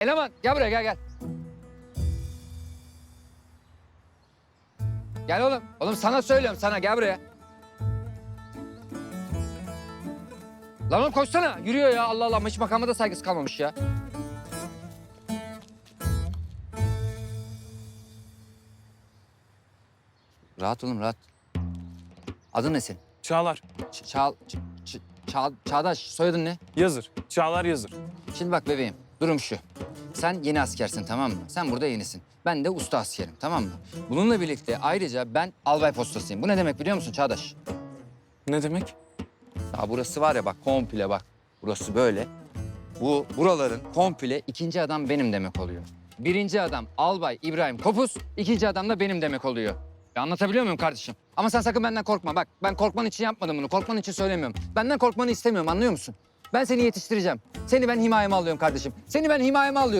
Eleman gel buraya gel gel. Gel oğlum. Oğlum sana söylüyorum sana gel buraya. Lan oğlum koşsana. Yürüyor ya Allah Allah. Hiç makama da saygısı kalmamış ya. Rahat oğlum rahat. Adın ne senin? Çağlar. Ç- Çağ, Ç- Ç- Çağ, Çağdaş soyadın ne? Yazır. Çağlar yazır. Şimdi bak bebeğim, durum şu. Sen yeni askersin tamam mı? Sen burada yenisin. Ben de usta askerim tamam mı? Bununla birlikte ayrıca ben albay postasıyım. Bu ne demek biliyor musun Çağdaş? Ne demek? Ya burası var ya bak komple bak. Burası böyle. Bu buraların komple ikinci adam benim demek oluyor. Birinci adam Albay İbrahim Kopuz, ikinci adam da benim demek oluyor. Ya anlatabiliyor muyum kardeşim? Ama sen sakın benden korkma. Bak ben korkman için yapmadım bunu. Korkman için söylemiyorum. Benden korkmanı istemiyorum anlıyor musun? Ben seni yetiştireceğim. Seni ben himayeme alıyorum kardeşim. Seni ben himayeme alıyorum.